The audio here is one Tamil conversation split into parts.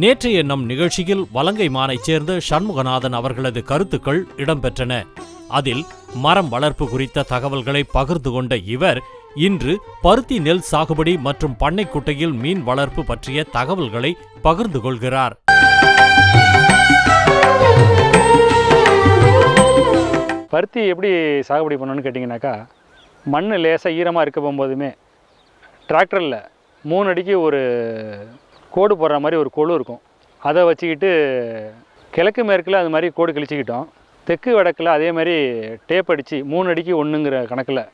நேற்றைய நம் நிகழ்ச்சியில் வலங்கை மானைச் சேர்ந்த சண்முகநாதன் அவர்களது கருத்துக்கள் இடம்பெற்றன. அதில் மரம் வளர்ப்பு குறித்த தகவல்களை பகிர்ந்து கொண்ட இவர் இன்று பருத்தி நெல் சாகுபடி மற்றும் பண்ணைக்குட்டையில் மீன் வளர்ப்பு பற்றிய தகவல்களை பகிர்ந்து கொள்கிறார். பருத்தி எப்படி சாகுபடி பண்ணணும்னு கேட்டிங்கனாக்கா மண் லேசாக ஈரமாக இருக்க போகும்போதுமே டிராக்டரில் மூணு அடிக்கு ஒரு கோடு போடுற மாதிரி ஒரு கொழு இருக்கும். அதை வச்சுக்கிட்டு கிழக்கு மேற்கில் அது மாதிரி கோடு கிழிச்சிக்கிட்டோம். தெற்கு வடக்கில் அதே மாதிரி டேப் அடித்து மூணு அடிக்கு ஒன்றுங்கிற கணக்கில்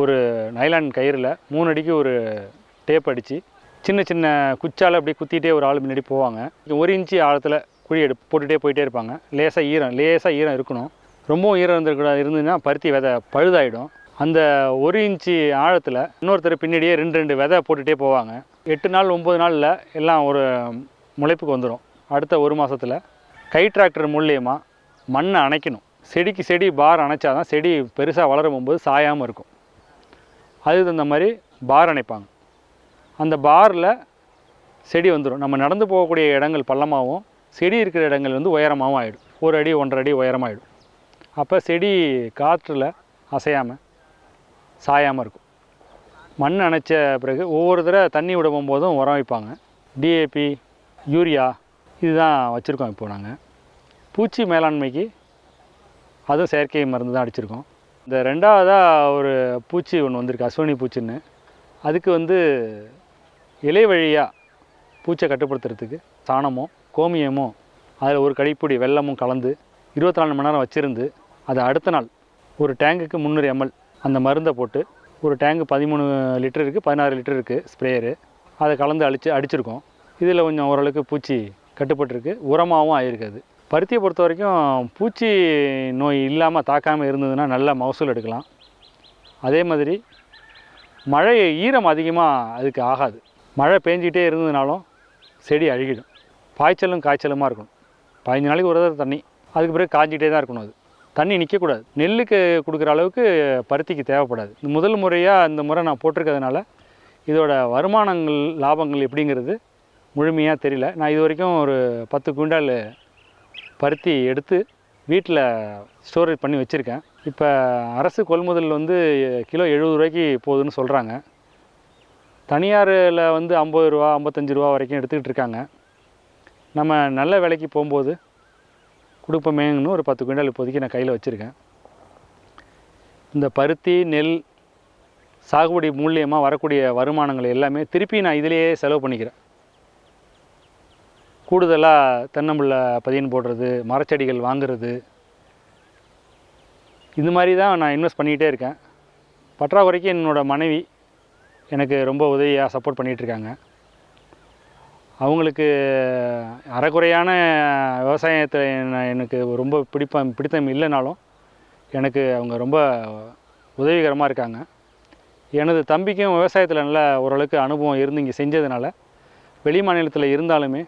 ஒரு நைலான் கயிறில் மூணு அடிக்கு ஒரு டேப் அடித்து சின்ன சின்ன குச்சால் அப்படியே குத்திட்டே ஒரு ஆள் முன்னாடி போவாங்க. ஒரு இன்ச்சு ஆழத்தில் குழி எடு போட்டுகிட்டே போயிட்டே இருப்பாங்க. லேசாக ஈரம் லேசாக ஈரம் இருக்கணும். ரொம்பவும் ஈரம் இருந்திருக்கூடாது இருந்ததுன்னா பருத்தி விதை பழுதாயிடும். அந்த ஒரு இன்ச்சு ஆழத்தில் இன்னொருத்தர் பின்னாடியே ரெண்டு ரெண்டு விதை போட்டுகிட்டே போவாங்க. எட்டு நாள் ஒம்பது நாளில் எல்லாம் ஒரு முளைப்புக்கு வந்துடும் அடுத்த ஒரு மாதத்தில் கை டிராக்டர் மூலியமாக மண்ணை அணைக்கணும். செடிக்கு செடி பார் அணைச்சாதான் செடி பெருசாக வளரும் போது சாயாமல் இருக்கும். அதுக்கு தகுந்த மாதிரி பார் அணைப்பாங்க. அந்த பாரில் செடி வந்துடும் நம்ம நடந்து போகக்கூடிய இடங்கள் பள்ளமாகவும் செடி இருக்கிற இடங்கள் வந்து உயரமாகவும் ஆகிடும் ஒரு அடி ஒன்றரை அடி உயரமாகிடும் அப்போ செடி காற்றில் அசையாமல் சாயாமல் இருக்கும். மண் அணைச்ச பிறகு ஒவ்வொரு தடவை தண்ணி விட போகும்போதும் உரம் வைப்பாங்க. டிஏபி யூரியா இதுதான் வச்சுருக்கோம் இப்போ நாங்கள் பூச்சி மேலாண்மைக்கு அதுவும் செயற்கை மருந்து தான் அடிச்சிருக்கோம். இந்த ரெண்டாவதாக ஒரு பூச்சி ஒன்று வந்திருக்கு அஸ்வினி பூச்சின்னு. அதுக்கு வந்து இலை வழியாக பூச்சை கட்டுப்படுத்துறதுக்கு சாணமோ கோமியமோ அதில் ஒரு கடிப்பொடி வெல்லமும் கலந்து இருபத்தி நாலு மணி நேரம் வச்சுருந்து அதை அடுத்த நாள் ஒரு டேங்குக்கு முந்நூறு எம்எல் அந்த மருந்தை போட்டு ஒரு டேங்கு பதிமூணு லிட்டர் இருக்குது பதினாறு லிட்டர் இருக்குது ஸ்ப்ரேயரு அதை கலந்து அடிச்சு அடிச்சிருக்கோம். இதில் கொஞ்சம் ஓரளவுக்கு பூச்சி கட்டுப்பட்டிருக்கு. உரமாகவும் ஆயிருக்கு அது பருத்தியை பொறுத்த வரைக்கும் பூச்சி நோய் இல்லாமல் தாக்காமல் இருந்ததுன்னா நல்ல மகசூல் எடுக்கலாம். அதே மாதிரி மழை ஈரம் அதிகமாக அதுக்கு ஆகாது. மழை பேஞ்சிக்கிட்டே இருந்ததுனாலும் செடி அழுகிடும். பாய்ச்சலும் காய்ச்சலுமாக இருக்கணும். பதினஞ்சு நாளைக்கு ஒரு தடவை தண்ணி. அதுக்கு பிறகு காய்ஞ்சிக்கிட்டே தான் இருக்கணும் அது. தண்ணி நிற்கக்கூடாது நெல்லுக்கு கொடுக்குற அளவுக்கு பருத்திக்கு தேவைப்படாது. இந்த முதல் முறையாக இந்த முறை நான் போட்டிருக்கிறதுனால இதோட வருமானங்கள் லாபங்கள் எப்படிங்கிறது முழுமையாக தெரியல. நான் இது வரைக்கும் ஒரு பத்து குவிண்டால் பருத்தி எடுத்து வீட்டில் ஸ்டோரேஜ் பண்ணி வச்சுருக்கேன். இப்போ அரசு கொள்முதல் வந்து கிலோ எழுபது ரூபாய்க்கு போகுதுன்னு சொல்கிறாங்க தனியாரில் வந்து ஐம்பது ரூபா ஐம்பத்தஞ்சு ரூபா வரைக்கும் எடுத்துக்கிட்டு இருக்காங்க. நம்ம நல்ல விலைக்கு போகும்போது கொடுப்போமேங்கன்னு ஒரு பத்து குவிண்டால் இப்போதைக்கு நான் கையில் வச்சுருக்கேன். இந்த பருத்தி நெல் சாகுபடி மூலியமாக வரக்கூடிய வருமானங்கள் எல்லாமே திருப்பி நான் இதிலேயே செலவு பண்ணிக்கிறேன். கூடுதலாக தென்னம்பிள்ளை பதியன் போடுறது மரச்செடிகள் வாங்குறது. இது மாதிரி தான் நான் இன்வெஸ்ட் பண்ணிக்கிட்டே இருக்கேன். பற்றாக்குறைக்கு என்னோடய மனைவி எனக்கு ரொம்ப உதவியாக சப்போர்ட் பண்ணிகிட்ருக்காங்க அவங்களுக்கு அறகுறையான விவசாயத்தை எனக்கு ரொம்ப பிடிப்ப பிடித்தம் இல்லைனாலும் எனக்கு அவங்க ரொம்ப உதவிகரமாக இருக்காங்க. எனது தம்பிக்கும் விவசாயத்தில் நல்ல ஓரளவுக்கு அனுபவம் இருந்து இங்கே செஞ்சதுனால வெளி மாநிலத்தில் இருந்தாலுமே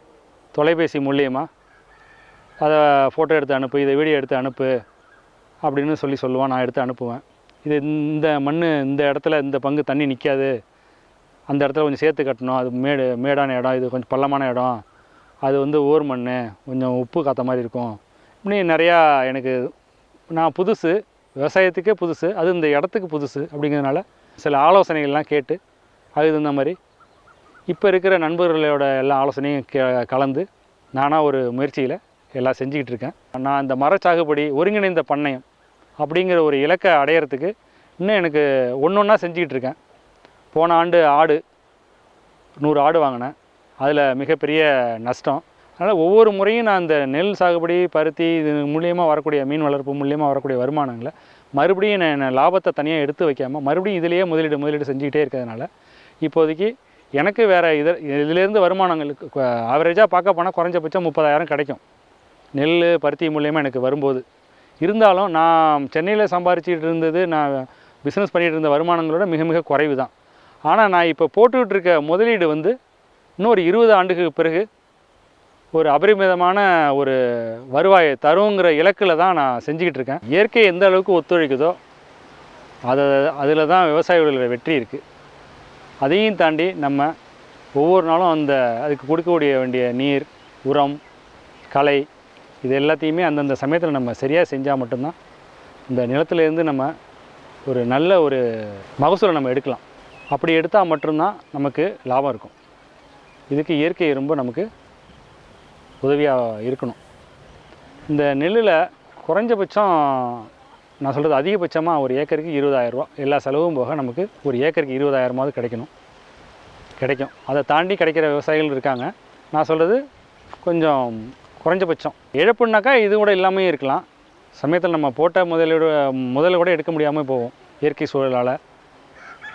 தொலைபேசி மூலியமாக அதை ஃபோட்டோ எடுத்து அனுப்பு இதை வீடியோ எடுத்து அனுப்பு அப்படின்னு சொல்லி சொல்லுவான் நான் எடுத்து அனுப்புவேன். இது இந்த மண் இந்த இடத்துல இந்த பங்கு தண்ணி நிற்காது அந்த இடத்துல கொஞ்சம் சேர்த்து கட்டணும். அது மேடு மேடான இடம் இது கொஞ்சம் பள்ளமான இடம். அது வந்து ஓர் மண் கொஞ்சம் உப்பு காத்த மாதிரி இருக்கும். இப்படி நிறையா எனக்கு நான் புதுசு விவசாயத்துக்கே புதுசு அது இந்த இடத்துக்கு புதுசு அப்படிங்கிறதுனால சில ஆலோசனைகள்லாம் கேட்டு அதுக்கு தகுந்த மாதிரி இப்போ இருக்கிற நண்பர்களோட எல்லா ஆலோசனையும் கே கலந்து நானாக ஒரு முயற்சியில் எல்லாம் செஞ்சுக்கிட்டு இருக்கேன். நான் இந்த மர சாகுபடி ஒருங்கிணைந்த பண்ணையம் அப்படிங்கிற ஒரு இலக்கை அடையிறதுக்கு இன்னும் எனக்கு ஒன்று ஒன்றா செஞ்சுக்கிட்டு இருக்கேன். போன ஆண்டு ஆடு நூறு ஆடு வாங்கினேன். அதில் மிகப்பெரிய நஷ்டம். அதனால் ஒவ்வொரு முறையும் நான் இந்த நெல் சாகுபடி பருத்தி இது மூலியமாக வரக்கூடிய மீன் வளர்ப்பு மூலியமாக வரக்கூடிய வருமானங்களை மறுபடியும் நான் லாபத்தை தனியாக எடுத்து வைக்காமல் மறுபடியும் இதிலேயே முதலீடு முதலீடு செஞ்சுக்கிட்டே இருக்கிறதுனால இப்போதைக்கு எனக்கு வேறு இதில் இதிலேருந்து வருமானங்களுக்கு ஆவரேஜாக பார்க்க போனால் குறைஞ்சபட்சம் முப்பதாயிரம் கிடைக்கும். நெல் பருத்தி மூலியமாக எனக்கு வரும்போது. இருந்தாலும் நான் சென்னையில் சம்பாரிச்சிட்டு இருந்தது நான் பிஸ்னஸ் பண்ணிகிட்டு இருந்த வருமானங்களோட மிக மிக குறைவு தான் ஆனால் நான் இப்போ போட்டுக்கிட்டு இருக்க முதலீடு வந்து இன்னொரு இருபது ஆண்டுக்கு பிறகு ஒரு அபரிமிதமான ஒரு வருவாயை தருங்கிற இலக்கில் தான் நான் செஞ்சுக்கிட்டு இருக்கேன். இயற்கை எந்த அளவுக்கு ஒத்துழைக்குதோ அதை அதில் தான் விவசாயிகளோட வெற்றி இருக்குது அதையும் தாண்டி நம்ம ஒவ்வொரு நாளும் அந்த அதுக்கு கொடுக்கக்கூடிய வேண்டிய நீர் உரம் களை இது எல்லாத்தையுமே அந்தந்த சமயத்தில் நம்ம சரியாக செஞ்சால் மட்டும்தான் இந்த நிலத்துலேருந்து நம்ம ஒரு நல்ல ஒரு மகசூலை நம்ம எடுக்கலாம். அப்படி எடுத்தால் மட்டும்தான் நமக்கு லாபம் இருக்கும். இதுக்கு இயற்கை ரொம்ப நமக்கு உதவியாக இருக்கணும். இந்த நெல்லில் குறைஞ்சபட்சம் நான் சொல்கிறது அதிகபட்சமாக ஒரு ஏக்கருக்கு இருபதாயிரரூபா எல்லா செலவும் போக நமக்கு ஒரு ஏக்கருக்கு இருபதாயிரமாவது கிடைக்கணும். கிடைக்கும். அதை தாண்டி கிடைக்கிற விவசாயிகள் இருக்காங்க. நான் சொல்கிறது கொஞ்சம் குறைஞ்சபட்சம். இழப்புனாக்கா இது கூட இல்லாமல் இருக்கலாம். சமயத்தில் நம்ம போட்ட முதலீடு முதல்ல கூட எடுக்க முடியாமல் போகும். இயற்கை சூழலால்.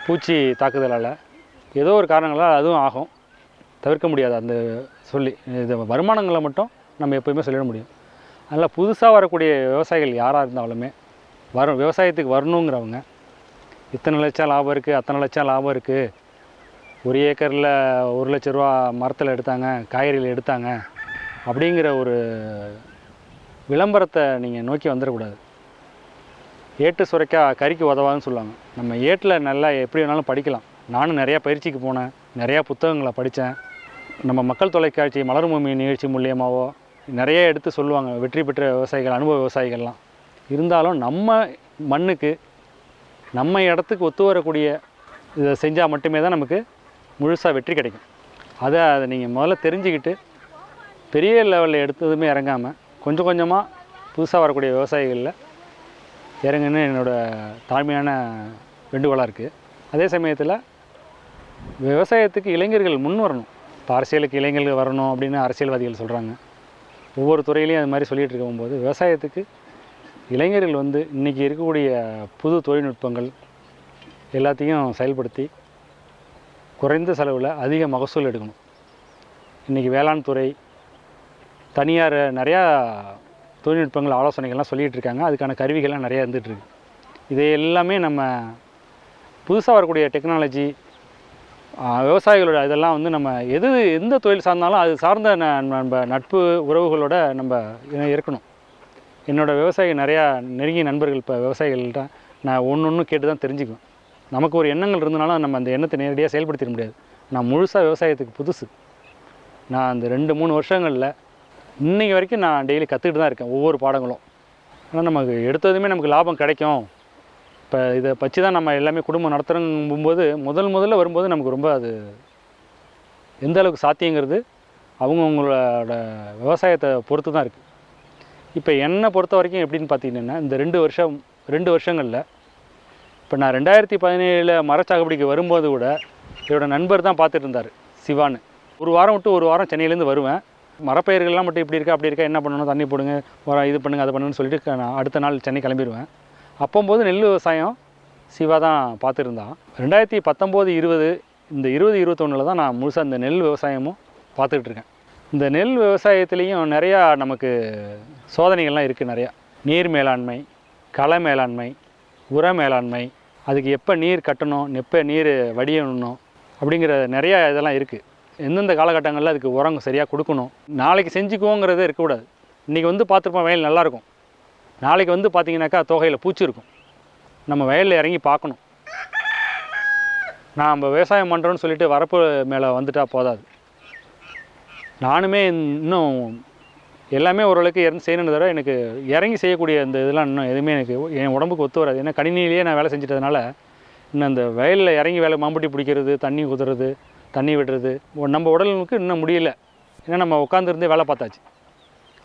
பூச்சி தாக்குதலால் ஏதோ ஒரு காரணங்களால் அதுவும் ஆகும். தவிர்க்க முடியாது அந்த சொல்லி. இது வருமானங்களை மட்டும் நம்ம எப்போயுமே சொல்லிட முடியும். அதனால் புதுசாக வரக்கூடிய விவசாயிகள் யாராக இருந்தாலுமே வரும் விவசாயத்துக்கு வரணுங்கிறவங்க இத்தனை லட்சம் லாபம் இருக்குது அத்தனை லட்சம் லாபம் இருக்குது ஒரு ஏக்கரில் ஒரு லட்ச ரூபா மரத்தில் எடுத்தாங்க காய்கறியில் எடுத்தாங்க அப்படிங்கிற ஒரு விளம்பரத்தை நீங்கள் நோக்கி வந்துடக்கூடாது. ஏட்டு சுரைக்கா கறிக்கு உதவாதுன்னு சொல்லுவாங்க. நம்ம ஏட்டில் நல்லா எப்படி வேணாலும் படிக்கலாம். நானும் நிறையா பயிற்சிக்கு போனேன். நிறையா புத்தகங்களை படித்தேன். நம்ம மக்கள் தொலைக்காட்சி மலர் பூமி நிகழ்ச்சி மூலியமாவோ நிறைய எடுத்து சொல்லுவாங்க. வெற்றி பெற்ற விவசாயிகள் அனுபவ விவசாயிகள்லாம். இருந்தாலும் நம்ம மண்ணுக்கு நம்ம இடத்துக்கு ஒத்து வரக்கூடிய இதை செஞ்சால் மட்டுமே தான் நமக்கு முழுசாக வெற்றி கிடைக்கும். அதை அதை நீங்கள் முதல்ல தெரிஞ்சுக்கிட்டு பெரிய லெவலில் எடுத்ததுமே இறங்காமல் கொஞ்சம் கொஞ்சமாக புதுசாக வரக்கூடிய விவசாயிகளில் இறங்குன்னு என்னோடய தாழ்மையான வேண்டுகோளாக இருக்குது அதே சமயத்தில் விவசாயத்துக்கு இளைஞர்கள் முன் வரணும். இப்போ அரசியலுக்கு இளைஞர்கள் வரணும் அப்படின்னு அரசியல்வாதிகள் சொல்கிறாங்க ஒவ்வொரு துறையிலையும் அது மாதிரி சொல்லிகிட்டு இருக்கும்போது விவசாயத்துக்கு இளைஞர்கள் வந்து இன்றைக்கி இருக்கக்கூடிய புது தொழில்நுட்பங்கள் எல்லாத்தையும் செயல்படுத்தி குறைந்த செலவில் அதிக மகசூல் எடுக்கணும். இன்றைக்கி வேளாண் துறை தனியார் நிறையா தொழில்நுட்பங்கள் ஆலோசனைகள்லாம் சொல்லிகிட்டு இருக்காங்க அதுக்கான கருவிகள்லாம் நிறையா இருந்துகிட்ருக்கு. இதை எல்லாமே நம்ம புதுசாக வரக்கூடிய டெக்னாலஜி விவசாயிகளோட இதெல்லாம் வந்து நம்ம எது எந்த தொழில் சார்ந்தாலும் அது சார்ந்த நம்ம நட்பு உறவுகளோட நம்ம இருக்கணும் என்னோடய விவசாயி நிறையா நெருங்கிய நண்பர்கள் இப்போ விவசாயிகள்கிட்ட நான் ஒன்று ஒன்று கேட்டு தான் தெரிஞ்சுக்குவேன். நமக்கு ஒரு எண்ணங்கள் இருந்தனாலும் நம்ம அந்த எண்ணத்தை நேரடியாக செயல்படுத்திட முடியாது. நான் முழுசாக விவசாயத்துக்கு புதுசு. நான் அந்த ரெண்டு மூணு வருஷங்களில் இன்றைக்கி வரைக்கும் நான் டெய்லி கற்றுக்கிட்டு தான் இருக்கேன் ஒவ்வொரு பாடங்களும். ஆனால் நமக்கு எடுத்ததுமே நமக்கு லாபம் கிடைக்கும். இப்போ இதை வச்சு தான் நம்ம எல்லாமே குடும்பம் நடத்துகிறோங்கும்போது முதல் முதல்ல வரும்போது நமக்கு ரொம்ப அது எந்த அளவுக்கு சாத்தியங்கிறது அவங்கவுங்களோட விவசாயத்தை பொறுத்து தான் இருக்குது இப்போ என்னை பொறுத்த வரைக்கும் எப்படின்னு பார்த்தீங்கன்னா இந்த ரெண்டு வருஷம் ரெண்டு வருஷங்களில் இப்போ நான் ரெண்டாயிரத்தி பதினேழில் மரச்சாகுபடிக்கு வரும்போது கூட என்னோடய நண்பர் தான் பார்த்துட்டு இருந்தார் சிவான்னு. ஒரு வாரம் விட்டு ஒரு வாரம் சென்னையிலேருந்து வருவேன். மரப்பயிர்கள்லாம் மட்டும் இப்படி இருக்கா அப்படி இருக்கா என்ன பண்ணணும் தண்ணி போடுங்க இது பண்ணுங்க அதை பண்ணுன்னு சொல்லிட்டு நான் அடுத்த நாள் சென்னை கிளம்பிடுவேன் அப்போம்போது நெல் விவசாயம் சிவா தான் பார்த்துருந்தான் ரெண்டாயிரத்தி பத்தொம்போது இருபது இந்த இருபது இருபத்தொன்னில் தான் நான் முழுசாக இந்த நெல் விவசாயமும் பார்த்துக்கிட்ருக்கேன் இந்த நெல் விவசாயத்துலேயும் நிறையா நமக்கு சோதனைகள்லாம் இருக்குது நிறையா. நீர் மேலாண்மை களை மேலாண்மை உர மேலாண்மை அதுக்கு எப்போ நீர் கட்டணும் எப்போ நீர் வடியணும் அப்படிங்கிற நிறையா இதெல்லாம் இருக்குது எந்தெந்த காலகட்டங்களில் அதுக்கு உரம் சரியாக கொடுக்கணும். நாளைக்கு செஞ்சுக்குவோங்கிறதே இருக்கக்கூடாது. இன்றைக்கி வந்து பார்த்துருப்போம் வயல் நல்லாயிருக்கும். நாளைக்கு வந்து பார்த்தீங்கன்னாக்கா தொகையில் பூச்சி இருக்கும். நம்ம வயலில் இறங்கி பார்க்கணும். நாம் விவசாயம் பண்ணுறோன்னு சொல்லிட்டு வரப்பு மேலே வந்துட்டா போதாது. நானுமே இன்னும் எல்லாமே ஓரளவுக்கு இறந்து செய்யணுன்னு தவிர எனக்கு இறங்கி செய்யக்கூடிய இந்த இதெல்லாம் இன்னும் எதுவுமே எனக்கு என் உடம்புக்கு ஒத்து வராது. ஏன்னா கணினியிலேயே நான் வேலை செஞ்சிட்டதுனால இன்னும் அந்த வயலில் இறங்கி வேலை மாம்பட்டி பிடிக்கிறது தண்ணி குத்துறது தண்ணி விடுறது. நம்ம உடலுக்கு இன்னும் முடியல. ஏன்னா நம்ம உட்காந்துருந்தே வேலை பார்த்தாச்சு.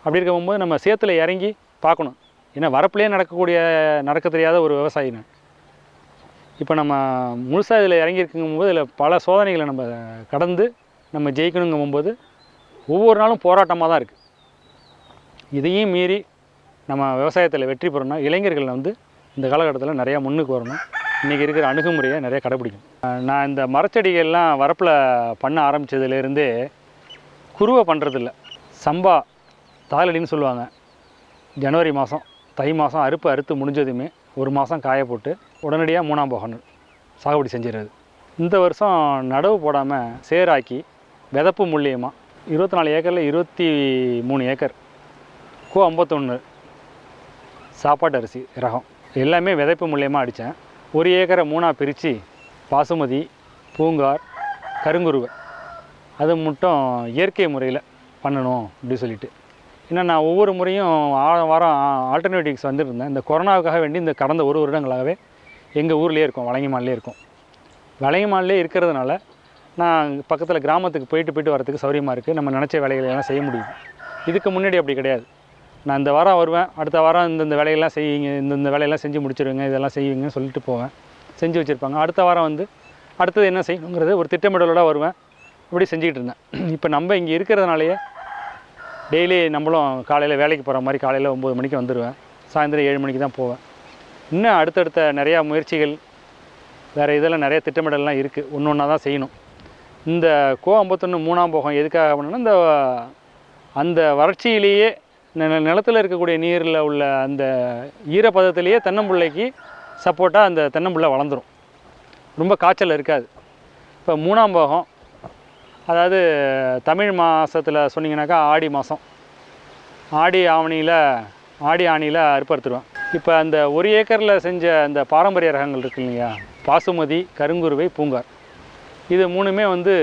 அப்படி இருக்கும்போது நம்ம சேத்துல இறங்கி பார்க்கணும். ஏன்னா வரப்புலேயே நடக்கக்கூடிய நடக்க தெரியாத ஒரு விவசாயி நான் இப்போ நம்ம முழுசாக இதில் இறங்கியிருக்குங்கும்போது இதில் பல சோதனைகளை நம்ம கடந்து நம்ம ஜெயிக்கணுங்கும்போது ஒவ்வொரு நாளும் போராட்டமாக தான் இருக்குது இதையும் மீறி நம்ம விவசாயத்தில் வெற்றி பெறணும். இளைஞர்கள் வந்து இந்த காலகட்டத்தில் நிறையா முன்னுக்கு வரணும். இன்றைக்கி இருக்கிற அணுகுமுறையை நிறைய கடைப்பிடிக்கும். நான் இந்த மரச்செடிகள்லாம் வரப்பில் பண்ண ஆரம்பித்ததுலேருந்தே குருவை பண்ணுறதில்ல சம்பா தாளடின்னு சொல்லுவாங்க. ஜனவரி மாதம் தை மாதம் அறுப்பு அறுத்து முடிஞ்சதுமே ஒரு மாதம் காய போட்டு உடனடியாக மூணாம் போகணும் சாகுபடி செஞ்சிடுறது. இந்த வருஷம் நடவு போடாமல் சேராக்கி விதப்பு மூலியமாக இருபத்தி நாலு ஏக்கரில் இருபத்தி மூணு ஏக்கர் கோ ஐம்பத்தொன்று சாப்பாட்டு அரிசி ரகம் எல்லாமே விதைப்பு மூலியமாக அடித்தேன். ஒரு ஏக்கரை மூணாக பிரித்து பாசுமதி பூங்கார் கருங்குருவை. அது மட்டும் இயற்கை முறையில் பண்ணணும் அப்படி சொல்லிட்டு. ஏன்னா நான் ஒவ்வொரு முறையும் ஆ- வாரம் ஆல்டர்னேட்டிவ்ஸ் வந்துருந்தேன் இந்த கொரோனாவுக்காக வேண்டி இந்த கடந்த ஒரு வருடங்களாகவே எங்கள் ஊர்லேயே இருக்கும் வலங்கிமான்லேயே இருக்கும். வலங்கிமான்லேயே இருக்கிறதுனால நான் பக்கத்தில் கிராமத்துக்கு போயிட்டு போயிட்டு வரதுக்கு சௌரியமாக இருக்குது நம்ம நினச்ச வேலைகளை எல்லாம் செய்ய முடியும். இதுக்கு முன்னாடி அப்படி கிடையாது. நான் இந்த வாரம் வருவேன். அடுத்த வாரம் இந்தந்த வேலையெல்லாம் செய்வீங்க இந்தந்த வேலையெல்லாம் செஞ்சு முடிச்சிருவீங்க இதெல்லாம் செய்வீங்கன்னு சொல்லிட்டு போவேன். செஞ்சு வச்சுருப்பாங்க. அடுத்த வாரம் வந்து அடுத்தது என்ன செய்யணுங்கிறது ஒரு திட்டமிடலோட வருவேன். இப்படி செஞ்சுக்கிட்டு இருந்தேன். இப்போ நம்ம இங்கே இருக்கிறதுனாலயே டெய்லி நம்மளும் காலையில் வேலைக்கு போகிற மாதிரி காலையில் ஒம்பது மணிக்கு வந்துடுவேன் சாயந்தரம் ஏழு மணிக்கு தான் போவேன். இன்னும் அடுத்தடுத்த நிறையா முயற்சிகள் வேறு இதெல்லாம் நிறைய திட்டமிடல்லாம் இருக்குது ஒன்று ஒன்றா தான் செய்யணும். இந்த கோ ஐம்பத்தொன்று மூணாம் போகம் எதுக்காக அப்படின்னா இந்த அந்த வறட்சியிலேயே நிலத்துல இருக்கக்கூடிய நீரில் உள்ள அந்த ஈரப்பதத்திலேயே தென்னம்பிள்ளைக்கு சப்போர்ட்டாக அந்த தென்னம்பிள்ளை வளர்ந்துடும் ரொம்ப காய்ச்சல் இருக்காது. இப்போ மூணாம் போகம் அதாவது தமிழ் மாதத்தில் சொன்னீங்கன்னாக்கா ஆடி மாதம் ஆடி ஆவணியில் ஆடி ஆணியில் அறுப்பறுத்துருவேன். இப்போ அந்த ஒரு ஏக்கரில் செஞ்ச அந்த பாரம்பரிய ரகங்கள் இருக்கு இல்லையா? பாசுமதி கருங்குருவை பூங்கார். இது மூணுமே வந்து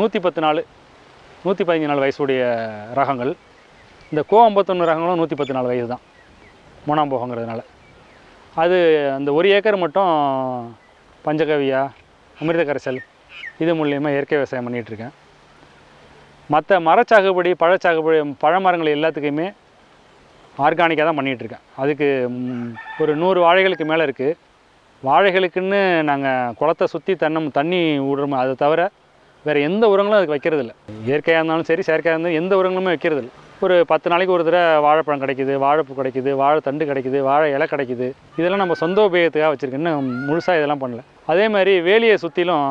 நூற்றி பத்து நாள் நூற்றி பதினஞ்சு நாள் வயசுடைய ரகங்கள். இந்த கோ ஐம்பத்தொன்று ரகங்களும் நூற்றி பத்து நாலு வயது தான். மூணாம் போகங்கிறதுனால. அது அந்த ஒரு ஏக்கர் மட்டும் பஞ்சகவியா அமிர்த கரைசல் இது மூலியமாக இயற்கை விவசாயம் பண்ணிகிட்ருக்கேன் மற்ற மரச்சாகுபடி பழச்சாகுபடி பழமரங்கள் எல்லாத்துக்குமே ஆர்கானிக்காக தான் பண்ணிகிட்ருக்கேன் அதுக்கு ஒரு நூறு வாழைகளுக்கு மேலே இருக்குது வாழைகளுக்குன்னு நாங்கள் குளத்தை சுற்றி தன்னம் தண்ணி விடுறோம் அதை தவிர வேறு எந்த உரங்களும் அதுக்கு வைக்கிறதில்ல. இயற்கையாக இருந்தாலும் சரி செயற்கையாக இருந்தாலும் எந்த உரங்களுமே வைக்கிறதில்ல. ஒரு பத்து நாளைக்கு ஒரு தடவை வாழைப்பழம் கிடைக்குது வாழைப்பூ கிடைக்குது வாழைத்தண்டு கிடைக்குது வாழை இலை கிடைக்குது. இதெல்லாம் நம்ம சொந்த உபயோகத்துக்காக வச்சுருக்கேன் இன்னும் முழுசாக இதெல்லாம் பண்ணல. அதே மாதிரி வேலியை சுற்றிலும்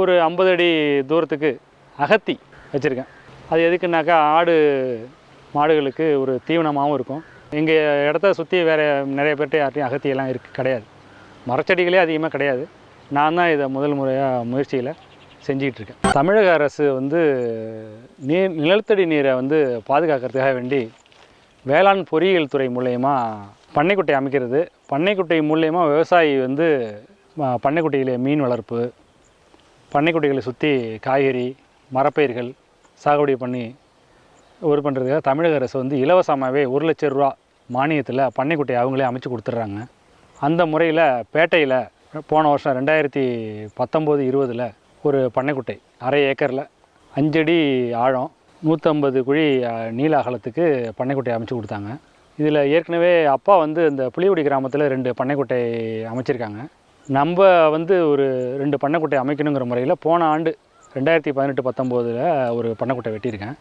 ஒரு ஐம்பது அடி தூரத்துக்கு அகத்தி வச்சுருக்கேன். அது எதுக்குன்னாக்கா ஆடு மாடுகளுக்கு ஒரு தீவனமாகவும் இருக்கும். எங்கள் இடத்த சுற்றி வேறு நிறைய பேர்கிட்ட யார்ட்டையும் அகத்தியெல்லாம் இருக்குது கிடையாது. மரச்செடிகளே அதிகமாக கிடையாது. நான் தான் இதை முதல் முறையாக முயற்சியில் செஞ்சிகிட்டு இருக்கேன் தமிழக அரசு வந்து நீர் நிலத்தடி நீரை வந்து பாதுகாக்கிறதுக்காக வேண்டி வேளாண் பொறியியல் துறை மூலயமா பண்ணைக்குட்டை அமைக்கிறது. பண்ணைக்குட்டை மூலயமா விவசாயி வந்து பண்ணைக்குட்டையிலே பண்ணைக்குட்டையில் மீன் வளர்ப்பு பண்ணைக்குட்டைகளை சுற்றி காய்கறி மரப்பயிர்கள் சாகுபடி பண்ணி ஒரு பண்ணுறதுக்காக தமிழக அரசு வந்து இலவசமாகவே ஒரு லட்ச ரூபா மானியத்தில் பண்ணைக்குட்டை அவங்களே அமைச்சு கொடுத்துட்றாங்க. அந்த முறையில் பேட்டையில் போன வருஷம் ரெண்டாயிரத்தி பத்தொம்போது இருபதில் ஒரு பண்ணைக்குட்டை அரை ஏக்கரில் அஞ்சடி ஆழம் நூற்றம்பது குழி நீல அகலத்துக்கு பண்ணைக்குட்டை அமைச்சு கொடுத்தாங்க. இதில் ஏற்கனவே அப்பா வந்து இந்த புளியகுடி கிராமத்தில் ரெண்டு பண்ணைக்குட்டை அமைச்சிருக்காங்க. நம்ம வந்து ஒரு ரெண்டு பண்ணைக்குட்டை அமைக்கணுங்கிற முறையில் போன ஆண்டு ரெண்டாயிரத்தி பதினெட்டு பத்தொம்போதில் ஒரு பண்ணைக்குட்டை வெட்டியிருக்கேன்.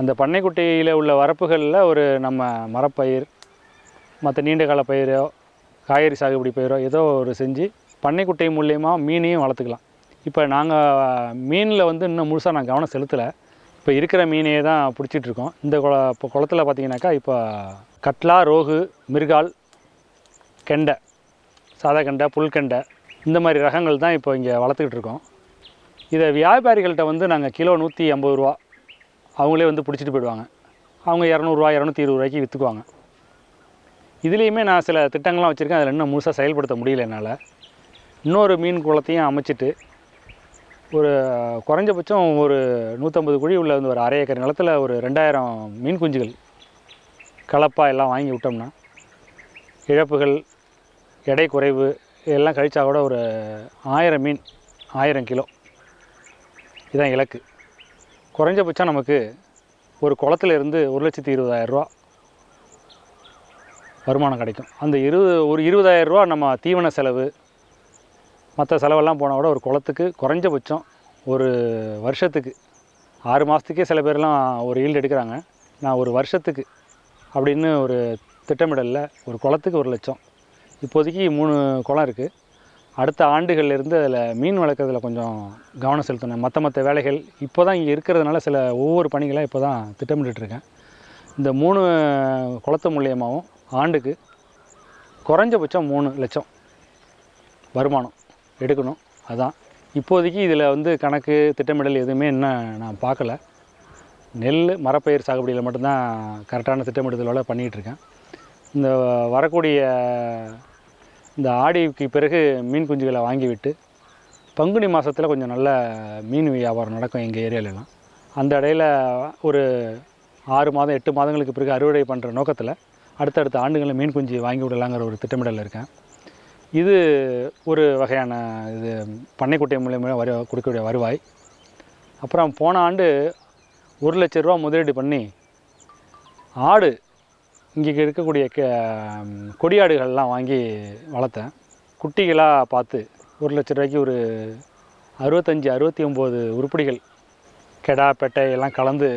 அந்த பண்ணைக்குட்டையில் உள்ள வரப்புகளில் ஒரு நம்ம மரப்பயிர் மற்ற நீண்ட கால பயிரோ காய்கறி சாகுபடி பயிரோ ஏதோ ஒரு செஞ்சு பண்ணைக்குட்டை மூலியமாக மீனையும் வளர்த்துக்கலாம். இப்போ நாங்கள் மீனில் வந்து இன்னும் முழுசாக நான் கவனம் செலுத்தலை. இப்போ இருக்கிற மீனையே தான் பிடிச்சிட்டு இருக்கோம். இந்த குள இப்போ குளத்துல பார்த்தீங்கன்னாக்கா இப்போ கட்லா ரோகு மிருகால் கெண்டை சாதா கெண்டை புல்கெண்டை இந்த மாதிரி ரகங்கள் தான் இப்போ இங்கே வளர்த்துக்கிட்டு இருக்கோம். இதை வியாபாரிகள்கிட்ட வந்து நாங்கள் கிலோ நூற்றி ஐம்பது ரூபா அவங்களே வந்து பிடிச்சிட்டு போயிடுவாங்க. அவங்க இரநூறுவா இரநூத்தி இருபது ரூபாய்க்கு விற்றுக்குவாங்க இதுலேயுமே நான் சில திட்டங்கள்லாம் வச்சுருக்கேன். அதில் இன்னும் முழுசாக செயல்படுத்த முடியல என்னால். இன்னொரு மீன் குளத்தையும் அமைச்சிட்டு ஒரு குறைஞ்சபட்சம் ஒரு நூற்றம்பது குழி உள்ள வந்து ஒரு அரை ஏக்கர் நிலத்தில் ஒரு ரெண்டாயிரம் மீன் குஞ்சுகள் கலப்பாக எல்லாம் வாங்கி விட்டோம்னா இழப்புகள் எடை குறைவு இதெல்லாம் கழிச்சா கூட ஒரு ஆயிரம் மீன் ஆயிரம் கிலோ. இதுதான் இலக்கு. குறைஞ்சபட்சம் நமக்கு ஒரு குளத்துல இருந்து ஒரு லட்சத்தி இருபதாயிரரூவா வருமானம் கிடைக்கும். அந்த இருபது ஒரு இருபதாயிரரூவா நம்ம தீவன செலவு மற்ற செலவெல்லாம் போனால் கூட ஒரு குளத்துக்கு குறைஞ்சபட்சம் ஒரு வருஷத்துக்கு ஆறு மாதத்துக்கே சில பேர்லாம் ஒரு ஈல்டு எடுக்கிறாங்க. நான் ஒரு வருஷத்துக்கு அப்படின்னு ஒரு திட்டமிடலில் ஒரு குளத்துக்கு ஒரு லட்சம். இப்போதைக்கு மூணு குளம் இருக்குது அடுத்த ஆண்டுகள்லேருந்து அதில் மீன் வளர்க்குறதுல கொஞ்சம் கவனம் செலுத்தணும். மற்ற மற்ற வேலைகள் இப்போ தான் இங்கே இருக்கிறதுனால சில ஒவ்வொரு பணிகளாக இப்போ தான் திட்டமிட்டுருக்கேன் இந்த மூணு குளத்து மூலியமாகவும் ஆண்டுக்கு குறைஞ்சபட்சம் மூணு லட்சம் வருமானம். எடுக்கணும். அதான். இப்போதைக்கு இதில் வந்து கணக்கு திட்டமிடல் எதுவுமே இன்னும் நான் பார்க்கல. நெல் மரப்பயிர் சாகுபடியில் மட்டும்தான் கரெக்டான திட்டமிடுதலோடு பண்ணிகிட்ருக்கேன். இந்த வரக்கூடிய இந்த ஆடிக்கு பிறகு மீன் குஞ்சுகளை வாங்கிவிட்டு பங்குனி மாதத்தில் கொஞ்சம் நல்ல மீன் வியாபாரம் நடக்கும் எங்கள் ஏரியாலலாம். அந்த இடையில ஒரு ஆறு மாதம் எட்டு மாதங்களுக்கு பிறகு அறுவடை பண்ணுற நோக்கத்தில் அடுத்தடுத்த ஆண்டுகளில் மீன் குஞ்சு வாங்கி விடலாங்கிற ஒரு திட்டமிடலில் இருக்கேன். இது ஒரு வகையான இது பண்ணைக்குட்டை மூலியமாக வரு கொடுக்கக்கூடிய வருவாய். அப்புறம் போன ஆண்டு ஒரு லட்ச ரூபா முதலீடு பண்ணி ஆடு இங்கே இருக்கக்கூடிய க கொடியாடுகள்லாம் வாங்கி வளர்த்தேன். குட்டிகளாக பார்த்து ஒரு லட்ச ரூபாய்க்கு ஒரு அறுபத்தஞ்சி அறுபத்தி ஒம்பது உருப்படிகள் கெடா பெட்டை எல்லாம் கலந்து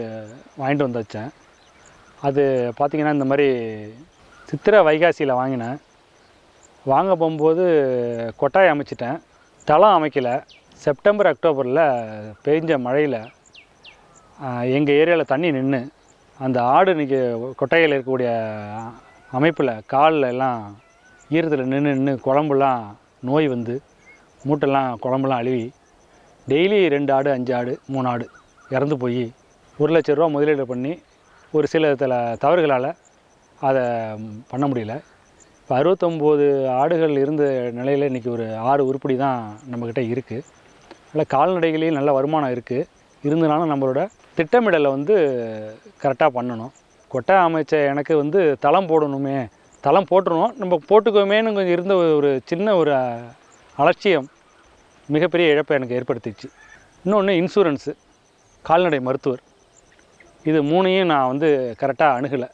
வாங்கிட்டு வந்து வச்சேன். அது பார்த்திங்கன்னா இந்த மாதிரி சித்திரை வைகாசியில் வாங்கினேன். வாங்க போகும்போது கொட்டாய் அமைச்சிட்டேன். தளம் அமைக்கல. செப்டம்பர் அக்டோபரில் பெஞ்ச மழையில் எங்கள் ஏரியாவில் தண்ணி நின்று அந்த ஆடு இன்றைக்கி கொட்டையில் இருக்கக்கூடிய அமைப்பில் காலில் எல்லாம் ஈரத்தில் நின்று நின்று குழம்புலாம் நோய் வந்து மூட்டெல்லாம் குழம்புலாம் அழுவி டெய்லி ரெண்டு ஆடு அஞ்சு ஆடு மூணு ஆடு இறந்து போய் ஒரு லட்ச ரூபா முதலீடு பண்ணி ஒரு சில தவறுகளால் அதை பண்ண முடியல. இப்போ அறுபத்தொம்போது ஆடுகள் இருந்த நிலையில் இன்றைக்கி ஒரு ஆறு உருப்படி தான் நம்மக்கிட்ட இருக்குது நல்ல கால்நடைகளையும் நல்ல வருமானம் இருக்குது இருந்தனாலும் நம்மளோட திட்டமிடலை வந்து கரெக்டாக பண்ணணும். கொட்டை அமைச்ச எனக்கு வந்து தளம் போடணுமே தளம் போட்டுருவோம் நம்ம போட்டுக்கோமேன்னு கொஞ்சம் இருந்த ஒரு சின்ன ஒரு அலட்சியம் மிகப்பெரிய இழப்பை எனக்கு ஏற்படுத்திச்சு. இன்னொன்று இன்சூரன்ஸு கால்நடை மருத்துவர். இது மூணையும் நான் வந்து கரெக்டாக அணுகலை.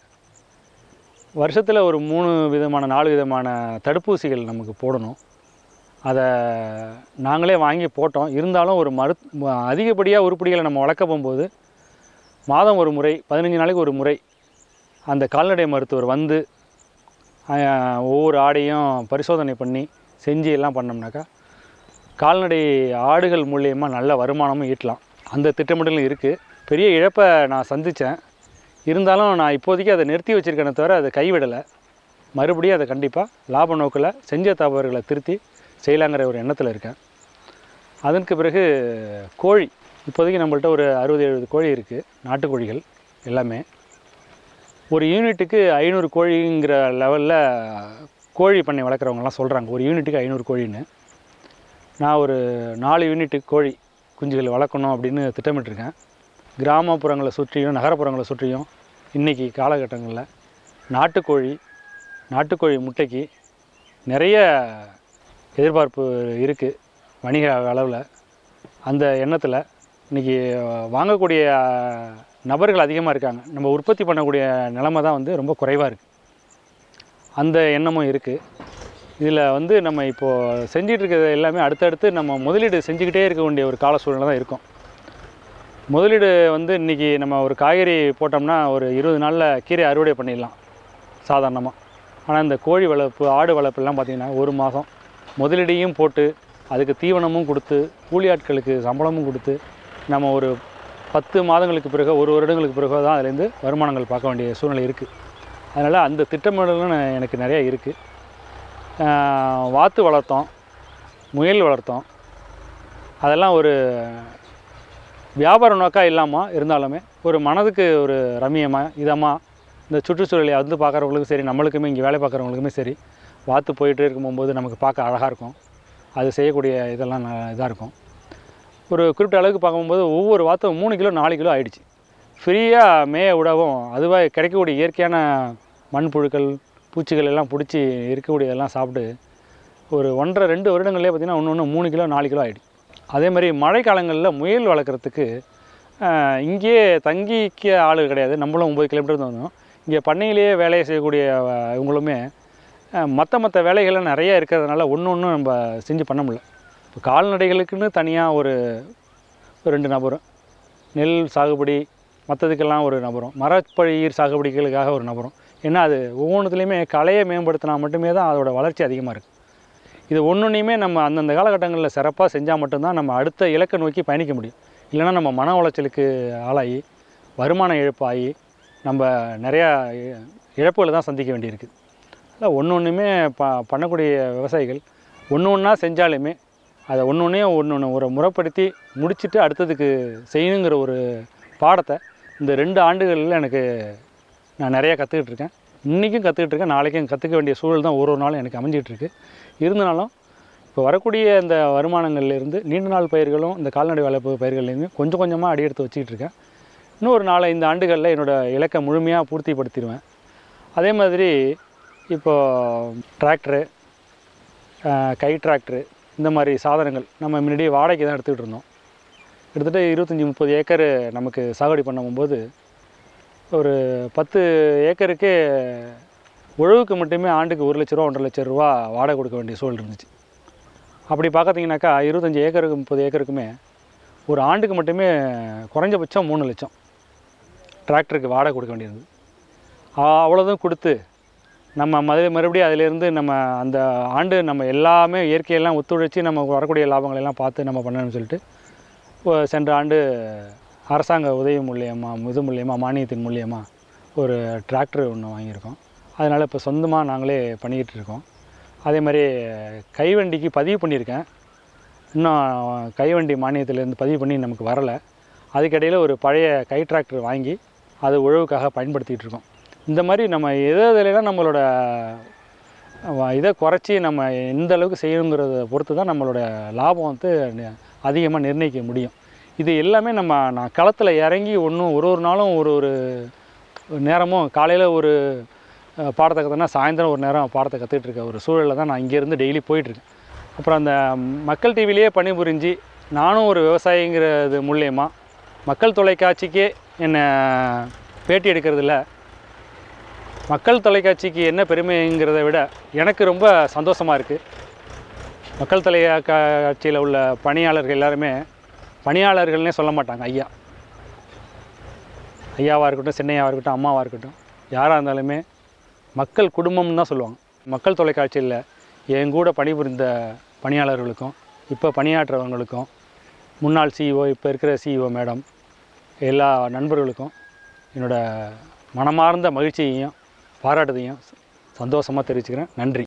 வருஷத்தில் ஒரு மூணு விதமான நாலு விதமான தடுப்பூசிகள் நமக்கு போடணும். அதை நாங்களே வாங்கி போட்டோம். இருந்தாலும் ஒரு மரு அதிகப்படியாக உருப்படிகளை நம்ம வளர்க்க போகும்போது மாதம் ஒரு முறை பதினஞ்சு நாளைக்கு ஒரு முறை அந்த கால்நடை மருத்துவர் வந்து ஒவ்வொரு ஆடையும் பரிசோதனை பண்ணி செஞ்சு எல்லாம் பண்ணோம்னாக்கா கால்நடை ஆடுகள் மூலியமாக நல்ல வருமானமும் ஈட்டலாம். அந்த திட்டமிடலும் இருக்குது பெரிய இழப்பை நான் சந்தித்தேன் இருந்தாலும் நான் இப்போதைக்கு அதை நிறுத்தி வச்சுருக்கேனே தவிர அதை கைவிடலை. மறுபடியும் அதை கண்டிப்பாக லாப நோக்கில் செஞ்ச தவறுகளை திருத்தி செய்யலாங்கிற ஒரு எண்ணத்தில் இருக்கேன். அதற்கு பிறகு கோழி இப்போதைக்கு நம்மள்ட்ட ஒரு அறுபது எழுபது கோழி இருக்குது நாட்டுக்கோழிகள் எல்லாமே. ஒரு யூனிட்டுக்கு ஐநூறு கோழிங்கிற லெவலில் கோழி பண்ணை வளர்க்குறவங்கலாம் சொல்கிறாங்க ஒரு யூனிட்டுக்கு ஐநூறு கோழின்னு. நான் ஒரு நாலு யூனிட்டு கோழி குஞ்சுகள் வளர்க்கணும் அப்படின்னு திட்டமிட்டிருக்கேன். கிராமப்புறங்களை சுற்றியும் நகரப்புறங்களை சுற்றியும் இன்றைக்கி காலகட்டங்களில் நாட்டுக்கோழி நாட்டுக்கோழி முட்டைக்கு நிறைய எதிர்பார்ப்பு இருக்குது வணிக அளவில். அந்த எண்ணத்தில் இன்றைக்கி வாங்கக்கூடிய நபர்கள் அதிகமாக இருக்காங்க. நம்ம உற்பத்தி பண்ணக்கூடிய நிலமை தான் வந்து ரொம்ப குறைவாக இருக்குது அந்த எண்ணமும் இருக்குது இதில் வந்து நம்ம இப்போது செஞ்சிகிட்டு இருக்கிறது எல்லாமே அடுத்தடுத்து நம்ம முதலீடு செஞ்சுக்கிட்டே இருக்க வேண்டிய ஒரு கால சூழ்நிலை தான் இருக்கும். முதலீடு வந்து இன்றைக்கி நம்ம ஒரு காய்கறி போட்டோம்னா ஒரு இருபது நாளில் கீரை அறுவடை பண்ணிடலாம் சாதாரணமாக ஆனால் இந்த கோழி வளர்ப்பு ஆடு வளர்ப்புலாம் பார்த்திங்கன்னா ஒரு மாதம் முதலீடையும் போட்டு அதுக்கு தீவனமும் கொடுத்து கூலி ஆட்களுக்கு சம்பளமும் கொடுத்து நம்ம ஒரு பத்து மாதங்களுக்கு பிறகு ஒரு வருடங்களுக்கு பிறகு தான் அதுலேருந்து வருமானங்கள் பார்க்க வேண்டிய சூழ்நிலை இருக்குது அதனால் அந்த திட்டமிடலும் எனக்கு நிறைய இருக்குது வாத்து வளர்த்தோம் முயல் வளர்த்தோம். அதெல்லாம் ஒரு வியாபார நோக்கா இல்லாமல் இருந்தாலுமே ஒரு மனதுக்கு ஒரு ரம்மியமாக இதமாக இந்த சுற்றுச்சூழலை வந்து பார்க்குறவங்களுக்கும் சரி நம்மளுக்குமே இங்கே வேலை பார்க்குறவங்களுக்குமே சரி வாத்து போயிட்டு இருக்கும்போது நமக்கு பார்க்க அழகாக இருக்கும். அது செய்யக்கூடிய இதெல்லாம் இதாக இருக்கும். ஒரு குறிப்பிட்ட அளவுக்கு பார்க்கும்போது ஒவ்வொரு வாத்தும் மூணு கிலோ நாலு கிலோ ஆகிடுச்சு ஃப்ரீயாக மேய விடவும் அதுவாக கிடைக்கக்கூடிய இயற்கையான மண்புழுக்கள் பூச்சிகள் எல்லாம் பிடிச்சி இருக்கக்கூடியதெல்லாம் சாப்பிட்டு ஒரு ஒன்றரை ரெண்டு வருடங்கள்லேயே பார்த்திங்கன்னா ஒன்று ஒன்று மூணு கிலோ நாலு கிலோ ஆகிடுச்சு அதே மாதிரி மழை காலங்களில் முயல் வளர்க்குறதுக்கு இங்கேயே தங்கிக்க ஆள் கிடையாது. நம்மளும் ஒம்பது கிலோமீட்டர் வந்தோம். இங்கே பண்ணையிலேயே வேலையை செய்யக்கூடிய இவங்களுமே மற்ற மற்ற வேலைகள்லாம் நிறைய இருக்கிறதுனால ஒன்று ஒன்றும் நம்ம செஞ்சு பண்ண முடியல. இப்போ கால்நடைகளுக்குன்னு தனியாக ஒரு ரெண்டு நபரும் நெல் சாகுபடி மற்றதுக்கெல்லாம் ஒரு நபரும் மரப்பயிர் சாகுபடிகளுக்காக ஒரு நபரும். ஏன்னா அது ஒவ்வொன்றுத்துலேயுமே கலையை மேம்படுத்தினா மட்டுமே தான் அதோடய வளர்ச்சி அதிகமாக இருக்குது இது ஒன்றுனையுமே நம்ம அந்தந்த காலகட்டங்களில் சிறப்பாக செஞ்சால் மட்டும்தான் நம்ம அடுத்த இலக்கை நோக்கி பயணிக்க முடியும். இல்லைன்னா நம்ம மன உளைச்சலுக்கு ஆளாகி வருமான இழப்பாகி நம்ம நிறையா இழப்புகளை தான் சந்திக்க வேண்டியிருக்கு. அதில் ஒன்று ஒன்றுமே ப பண்ணக்கூடிய விவசாயிகள் ஒன்று ஒன்றா செஞ்சாலுமே அதை ஒன்று ஒன்றையும் ஒன்று ஒன்று ஒரு முறைப்படுத்தி முடிச்சுட்டு அடுத்ததுக்கு செய்யணுங்கிற ஒரு பாடத்தை இந்த ரெண்டு ஆண்டுகளில் எனக்கு நான் நிறையா கற்றுக்கிட்டு இருக்கேன். இன்றைக்கும் கற்றுக்கிட்டு இருக்கேன். நாளைக்கும் கற்றுக்க வேண்டிய சூழல் தான் ஒரு ஒரு நாளும் எனக்கு அமைஞ்சிட்டு இருந்தனாலும் இருந்தாலும் இப்போ வரக்கூடிய இந்த வருமானங்கள்லேருந்து நீண்ட நாள் பயிர்களும் இந்த கால்நடை வளர்ப்பு பயிர்கள்லேருந்து கொஞ்சம் கொஞ்சமாக அடி எடுத்து வச்சுக்கிட்டு இருக்கேன். இன்னும் ஒரு நாலு ஐந்து ஆண்டுகளில் என்னோடய இலக்கை முழுமையாக பூர்த்திப்படுத்திடுவேன். அதே மாதிரி இப்போ டிராக்டரு கை டிராக்டரு இந்த மாதிரி சாதனங்கள் நம்ம முன்னாடியே வாடகைக்கு தான் எடுத்துக்கிட்டு இருந்தோம். கிட்டத்தட்ட இருபத்தஞ்சி முப்பது ஏக்கர் நமக்கு சாகுபடி பண்ணும்போது ஒரு பத்து ஏக்கருக்கு உழவுக்கு மட்டுமே ஆண்டுக்கு ஒரு லட்ச ரூபா ஒன்றரை லட்ச ரூபா வாடகை கொடுக்க வேண்டிய சூழல் இருந்துச்சு. அப்படி பார்த்தீங்கன்னாக்கா இருபத்தஞ்சி ஏக்கருக்கு முப்பது ஏக்கருக்குமே ஒரு ஆண்டுக்கு மட்டுமே குறைஞ்சபட்சம் மூணு லட்சம் டிராக்டருக்கு வாடகை கொடுக்க வேண்டியிருந்தது. அவ்வளோதும் கொடுத்து நம்ம மறு மறுபடியும் அதிலேருந்து நம்ம அந்த ஆண்டு நம்ம எல்லாமே இயற்கையெல்லாம் ஒத்துழைச்சி நம்ம வரக்கூடிய லாபங்களெல்லாம் பார்த்து நம்ம பண்ணணும்னு சொல்லிட்டு சென்ற ஆண்டு அரசாங்க உதவி மூலியமாக இது மூலியமாக மானியத்தின் மூலயமா ஒரு டிராக்டர் ஒன்று வாங்கியிருக்கோம். அதனால் இப்போ சொந்தமாக நாங்களே பண்ணிக்கிட்டு இருக்கோம். அதே மாதிரி கைவண்டிக்கு பதிவு பண்ணியிருக்கேன். இன்னும் கைவண்டி மானியத்திலேருந்து பதிவு பண்ணி நமக்கு வரலை. அதுக்கிடையில் ஒரு பழைய கை டிராக்டர் வாங்கி அது உழவுக்காக பயன்படுத்திகிட்டு இருக்கோம். இந்த மாதிரி நம்ம எது எதுலாம் நம்மளோட இதை குறைச்சி நம்ம எந்த அளவுக்கு செய்யணுங்கிறத பொறுத்து தான் நம்மளோட லாபம் வந்து அதிகமாக நிர்ணயிக்க முடியும். இது எல்லாமே நம்ம நான் களத்தில் இறங்கி ஒன்றும் ஒரு ஒரு நாளும் ஒரு ஒரு நேரமும் காலையில் ஒரு பாடத்தை கற்றுனா சாயந்தரம் ஒரு நேரம் பாடத்தை கற்றுக்கிட்டு இருக்க ஒரு சூழலில் தான் நான் இங்கேருந்து டெய்லி போயிட்டுருக்கேன். அப்புறம் அந்த மக்கள் டிவிலேயே பணிபுரிஞ்சு நானும் ஒரு விவசாயிங்கிறது மூலயமா மக்கள் தொலைக்காட்சிக்கே என்னை பேட்டி எடுக்கிறதுல மக்கள் தொலைக்காட்சிக்கு என்ன பெருமைங்கிறத விட எனக்கு ரொம்ப சந்தோஷமாக இருக்குது மக்கள் தொலைக்காட்சியில் உள்ள பணியாளர்கள் எல்லாருமே பணியாளர்கள்னே சொல்ல மாட்டாங்க ஐயா. ஐயாவாக இருக்கட்டும் சின்னையாவாக இருக்கட்டும் அம்மாவாக இருக்கட்டும் யாராக இருந்தாலுமே மக்கள் குடும்பம்னு தான் சொல்லுவாங்க. மக்கள் தொலைக்காட்சியில் என் கூட பணிபுரிந்த பணியாளர்களுக்கும் இப்போ பணியாற்றுறவங்களுக்கும் முன்னாள் சிஇஓ இப்போ இருக்கிற சிஇஓ மேடம் எல்லா நண்பர்களுக்கும் என்னோடய மனமார்ந்த மகிழ்ச்சியையும் பாராட்டுதையும் சந்தோஷமாக தெரிவிச்சுக்கிறேன். நன்றி.